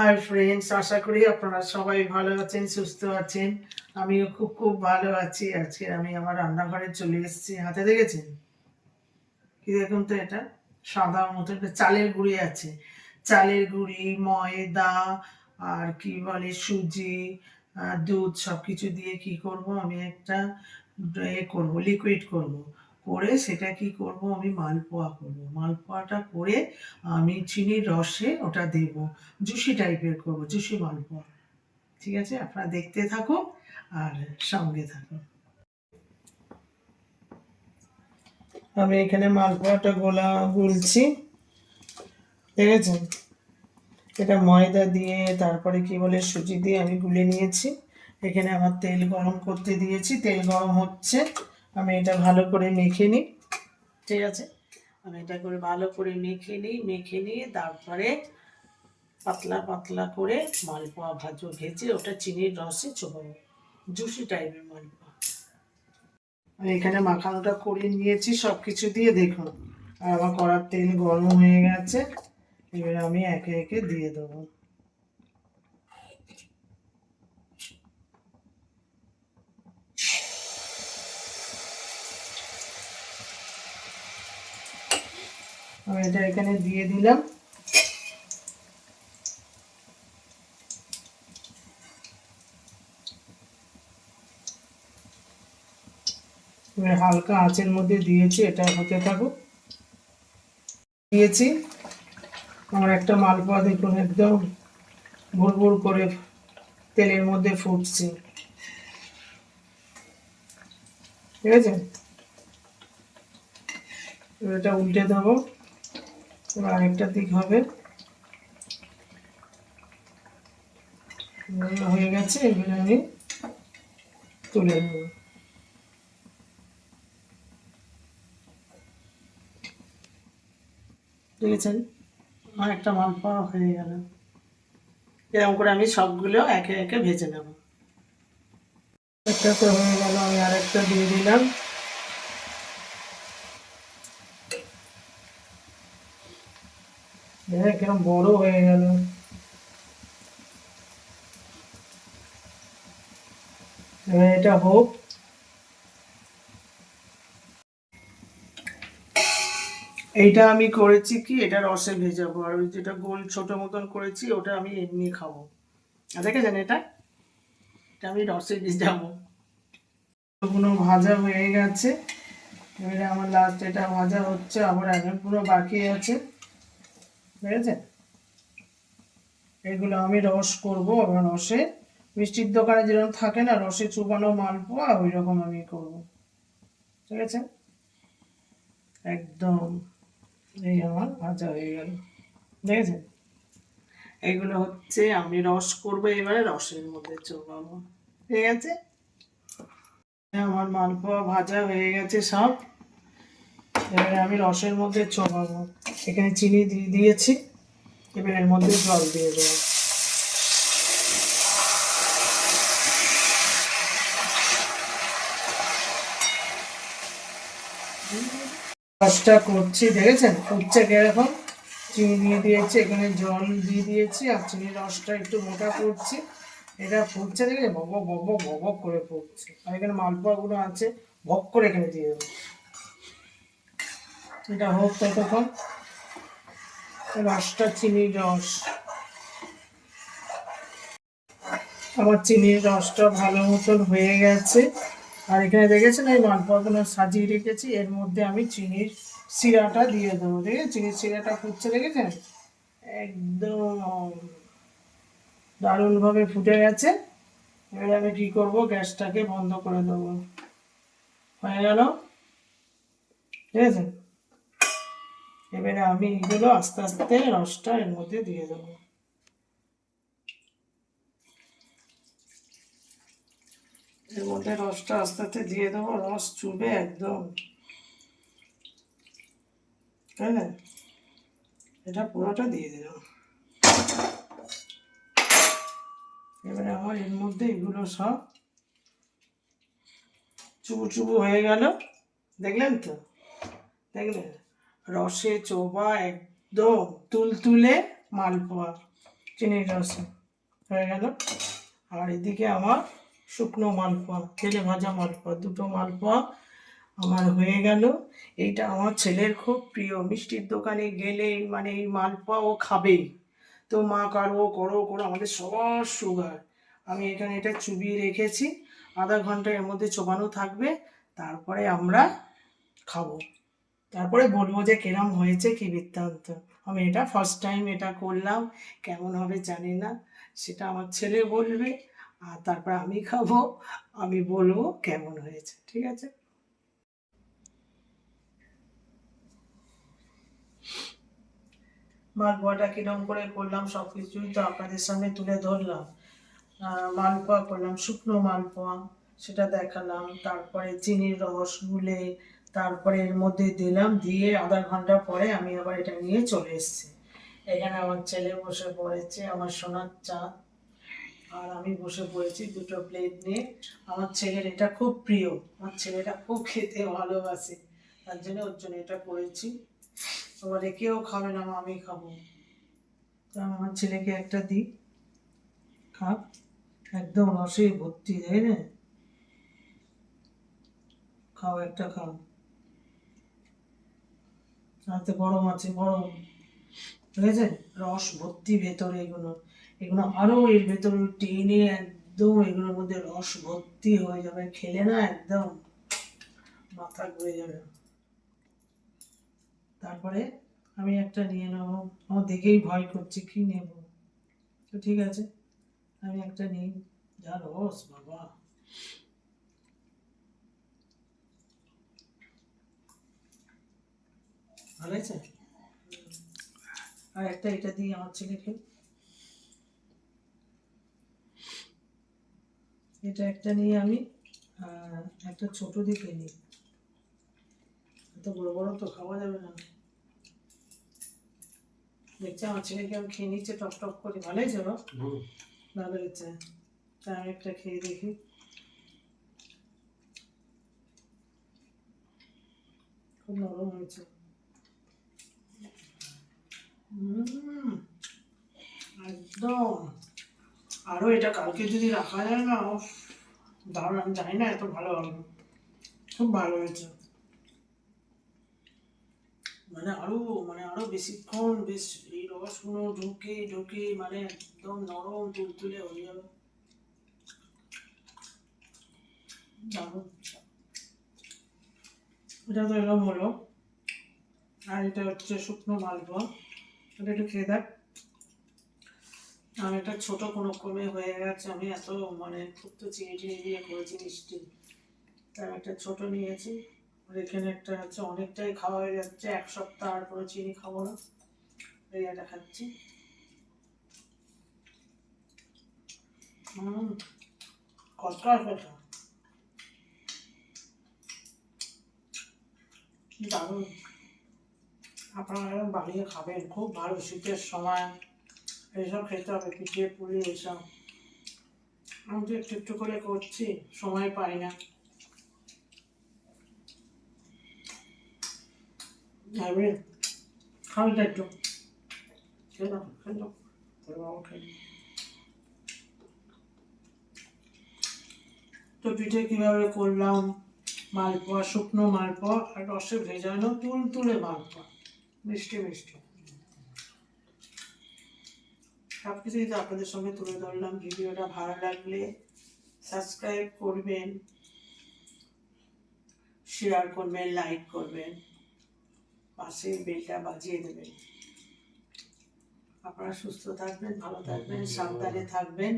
Hi friends আশা করি আপনারা সবাই ভালো আছেন, সুস্থ আছেন। আমিও খুব খুব ভালো আছি। আজকে আমি আমার রান্নাঘরে চলে এসেছি। হাতে দেখেছেন? কি দেখুন তো এটা? সাদা মতো একটা চালের গুঁড়ি আছে। চালের গুঁড়ি, ময়দা, আর কি বলে, সুজি দুধ সব কিছু দিয়ে কি করব? আমি একটা এ করব লিকুইড করব। করে সেটা কি করব? আমি মালপোয়া করব। মালপোয়াটা করে আমি চিনির রসে ওটা দেব। জুসি টাইপের করব, জুসি মালপোয়া। ঠিক আছে? আপনারা দেখতে থাকুন আর সঙ্গে থাকুন। আমি এখানে মালপোয়াটা গোলা গুলছি। দেখেছেন? এটা ময়দা দিয়ে, তারপরে কি বলে, সুজি দিয়ে আমি গুলে নিয়েছি। এখানে আমার তেল গরম করতে দিয়েছি। তেল গরম হচ্ছে। আমি এটা ভালো করে মেখে নিই। ঠিক আছে। আমি এটা করে ভালো করে মেখে নিই, মেখে নিয়ে তারপরে পাতলা পাতলা করে মালপোয়া ভাজো ভেজে ওটা চিনির রসে চোবাবো জুসি টাইপের মালপোয়া। আমি এখানে মাখানোটা করে নিয়েছি সব কিছু দিয়ে দেখুন। আর আমার কড়ার তেল গরম হয়ে গেছে, এবার আমি একে একে দিয়ে দেবো। আমি এটা এখানে দিয়ে দিলাম। হালকা আঁচের মধ্যে দিয়েছি, এটা হতে থাকুক। দিয়েছি। আমার একটা মালপোয়া দেখুন, একদম ভুর ভুর করে তেলের মধ্যে ফুটছে। ঠিক আছে? এটা উল্টে দেবো। আরেকটা দিক হবে। হয়ে গেছে, এবার আমি তুলে নেব। দেখেছেন? আমার একটা মালপোয়া হয়ে গেল। এরকম করে আমি সবগুলো একে একে ভেজে নেব। একটা হয়ে গেল, আমি আরেকটা দিয়ে দিলাম। দেখ কিরম বড় হয়ে গেল। এটা হোক। এইটা আমি করেছি কি, এটা রসে ভেজাবো আর ওই যেটা গোল ছোট মতন করেছি, ওটা আমি এমনি খাব। দেখেছেন এটা? এটা আমি রসে ভেজাবো কোনো ভাজা হয়ে গেছে। এবারে আমার লাস্ট এটা ভাজা হচ্ছে, আবার এখন পুরো বাকি আছে। বুঝেছেন এগুলো আমি রস করব আবার রসে, মিষ্টির দোকানে যেরকম থাকে না, রসে চুবানো মালপোয়া ওই রকম আমি করব। ঠিক আছে? একদম এই আমার ভাজা হয়ে গেল। দেখেছেন এগুলো হচ্ছে, আমি রস করব এবারে, রসের মধ্যে চোবাবো। ঠিক আছে? আমার মালপোয়া ভাজা হয়ে গেছে সব। এবারে আমি রসের মধ্যে চোবাবো। এখানে চিনি দিয়ে দিয়েছি। এবার এর মধ্যে জল দিয়ে দেবো। রসটা করছি, দেখেছেন? উচ্ছে কীরকম? চিনি দিয়ে দিয়েছি, এখানে জল দিয়ে দিয়েছি, আর চিনির রসটা একটু মোটা করছি। এটা ফুটছে দেখে বব বব বব করে ফুটছে। আর এখানে মালপোয়াগুলো আছে ভক করে এখানে দিয়ে দেবো। এটা হোক ততক্ষণ। রসটা চিনির রস। আমার চিনির রসটা ভালো মতন হয়ে গেছে। আর এখানে দেখেছেন, এই মালপোয়াগুলো সাজিয়ে রেখেছি। এর মধ্যে আমি চিনির শিরাটা দিয়ে দেবো। ঠিক আছে চিনির শিরাটা ফুটছে, দেখেছেন? একদম দারুণভাবে ফুটে গেছে। এবারে আমি কী করব? গ্যাসটাকে বন্ধ করে দেবো। হয়ে গেল? ঠিক আছে এবারে আমি এগুলো আস্তে আস্তে রসটা এর মধ্যে দিয়ে দেবো। এর মধ্যে রসটা আস্তে আস্তে দিয়ে দেবো, রস চুবে একদম। তাই না? এটা পুরোটা দিয়ে দিলাম। এবারে আমার এর মধ্যে এগুলো সব চুবু চুবু হয়ে গেল। দেখলেন তো? দেখলেন? রসে চোবা একদম তুলতুলে মালপোয়া চিনির রস। হয়ে গেল। আর এদিকে আমার শুকনো মালপোয়া, তেলে ভাজা মালপোয়া, দুটো মালপোয়া আমার হয়ে গেল। এইটা আমার ছেলের খুব প্রিয়। মিষ্টির দোকানে গেলেই মানে এই মালপোয়া ও খাবেই। তো মা কারও করো করো, আমাদের সবার সুগার। আমি এখানে এটা চুবিয়ে রেখেছি। আধা ঘণ্টা এর মধ্যে চোবানো থাকবে। তারপরে আমরা খাব। তারপরে বলব যে কেরম হয়েছে কি বৃত্তান্ত। আমি এটা ফার্স্ট টাইম এটা করলাম, কেমন হবে জানি না, সেটা আমার ছেলে বলবে, আর তারপর আমি খাব, আমি বলব কেমন হয়েছে, ঠিক আছে? মালপোয়াটা কিরম করে করলাম সব কিছুই তো আপনাদের সামনে তুলে ধরলাম। মালপোয়া করলাম, শুকনো মালপোয়া, সেটা দেখালাম, তারপরে চিনির রস গুলে তারপরে এর মধ্যে দিলাম, দিয়ে আধা ঘণ্টা পরে আমি আবার এটা নিয়ে চলে এসেছি। এখানে আমার ছেলে বসে পড়েছে, আমার সোনার চা। আর আমি বসে পড়েছি দুটো প্লেট নিয়ে। আমার ছেলের এটা খুব প্রিয়, আমার ছেলেটা খুব খেতে ভালোবাসে। তার জন্য ওর জন্য এটা করেছি। এবারে কেউ খাবে না আমি খাব। তো আমি আমার ছেলেকে একটা দিই। খাক, একদম রসে ভর্তি, তাই না? খাও, একটা খাও। হাতে গরম আছে, গরম। ঠিক আছে? রস ভর্তি ভেতরে এগুলো। এগুলো আরও এর ভেতরে টেনে একদম এগুলোর মধ্যে রস ভর্তি হয়ে যাবে। খেলে না একদম? মাথা ঘুরে যাবে। তারপরে আমি একটা নিয়ে নেব। আমার দেখেই ভয় করছে, কি নেব? তো ঠিক আছে। আমি একটা নিই। যা রস, বাবা। ভালো আছে আর একটা এটা দিই আমার ছেলেকে এটা একটা নিয়ে আমি একটা ছোট দিকে নিই। এত বড় বড় তো খাওয়া যাবে না। দেখছি আমার ছেলেকে আমি খেয়ে নিচ্ছে টক টক করে। ভালো হয়েছে বাবা? ভালো হয়েছে। তা আমি একটা খেয়ে দেখি। খুব নরম হয়েছে। একদম। এটা কালকে যদি রাখা যায় না দারুণ জানি না এত ভালো হবে। খুব ভালো হয়েছে। মানে আরও মানে আরও বেশিক্ষণ বেশ এই রসগুলো ঢুকে ঢুকে মানে একদম নরম, তুলতুলে হয়ে যাবে। এটা তো এরকম হলো। আর এটা হচ্ছে শুকনো মালপোয়া। এটা খেয়ে দেখ। আমি একটা ছোট কোনো ক্রমে হয়ে গেছে। আমি এত মানে খুব তো চিনি টিনি দিয়ে করেছি মিষ্টি। তার একটা ছোট নিয়েছি। আর এখানে একটা হচ্ছে অনেকটাই খাওয়া হয়ে যাচ্ছে। এক সপ্তাহ আর কোনো চিনি খাব না। এই একটা খাচ্ছি। হুম কতটা কথা? দারুণ। আপনারা বানিয়ে খাবেন, খুব ভালো শীতের সময়। এইসব খেতে হবে পিঠে পুলি এইসব। আমি তো একটু একটু করে করছি, সময় পাই না। তো একটু। তো পিঠে কীভাবে করলাম? মালপোয়া, শুকনো মালপোয়া আর রসে ভেজানো তুল তুলে মালপোয়া। মিষ্টি মিষ্টি। সব কিছুই তো আপনাদের সঙ্গে তুলে ধরলাম। ভিডিওটা ভালো লাগলে সাবস্ক্রাইব করবেন শেয়ার করবেন লাইক করবেন, পাশে বেলটা বাজিয়ে দেবেন। আপনারা সুস্থ থাকবেন, ভালো থাকবেন, সাবধানে থাকবেন।